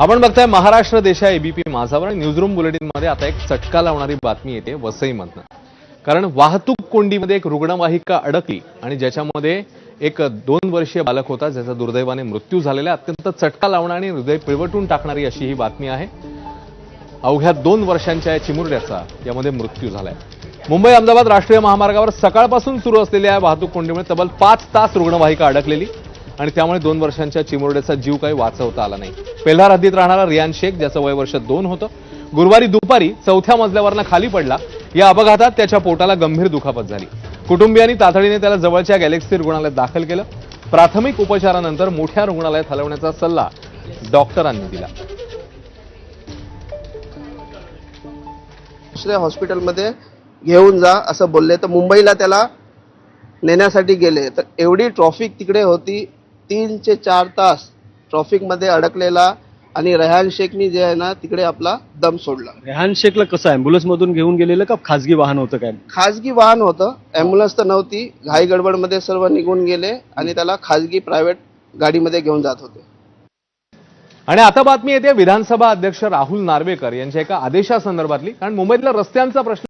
आपण बघताय महाराष्ट्र देशा एबीपी माझावर आणि न्यूजरूम बुलेटिनमध्ये आता एक चटका लावणारी बातमी येते वसईमधनं. कारण वाहतूक कोंडीमध्ये एक रुग्णवाहिका अडकली आणि ज्याच्यामध्ये एक दोन वर्षीय बालक होता ज्याचा दुर्दैवाने मृत्यू झालेला अत्यंत चटका लावणारी आणि हृदय पिळवटून टाकणारी अशी ही बातमी आहे. अवघ्या दोन वर्षांच्या या चिमुरड्याचा यामध्ये मृत्यू झालाय. मुंबई अहमदाबाद राष्ट्रीय महामार्गावर सकाळपासून सुरू असलेल्या वाहतूक कोंडीमुळे तब्बल पाच तास रुग्णवाहिका अडकलेली. आणि त्यामुळे दोन वर्षांच्या चिमुरड्याचा जीव काही वाचवता आला नाही. पेल्हार हद्दीत राहणारा रियान शेख ज्याचं वय वर्ष दोन होतं गुरुवारी दुपारी चौथ्या मजल्यावरनं खाली पडला. या अपघातात त्याच्या पोटाला गंभीर दुखापत झाली. कुटुंबियांनी तातडीने त्याला जवळच्या गॅलेक्सी रुग्णालयात दाखल केलं. प्राथमिक उपचारानंतर मोठ्या रुग्णालयात हलवण्याचा सल्ला डॉक्टरांनी दिला. दुसऱ्या हॉस्पिटलमध्ये घेऊन जा असं बोलले तर मुंबईला त्याला नेण्यासाठी गेले. तर एवढी ट्रॉफिक तिकडे होती तीन ते चार तास ट्रॉफिकमध्ये अडकलेला आणि रेहान शेखनी जे आहे ना तिकडे आपला दम सोडला. रेहान शेखला कसं ॲम्ब्युलन्स मधून घेऊन गेलेलं का खाजगी वाहन होतं काय? खाजगी वाहन होतं. ॲम्ब्युलन्स तर नव्हती. घाई गडबडमध्ये सर्व निघून गेले आणि त्याला खाजगी प्रायव्हेट गाडीमध्ये घेऊन जात होते. आणि आता बातमी येते विधानसभा अध्यक्ष राहुल नार्वेकर यांच्या एका आदेशासंदर्भातली कारण मुंबईतल्या रस्त्यांचा प्रश्न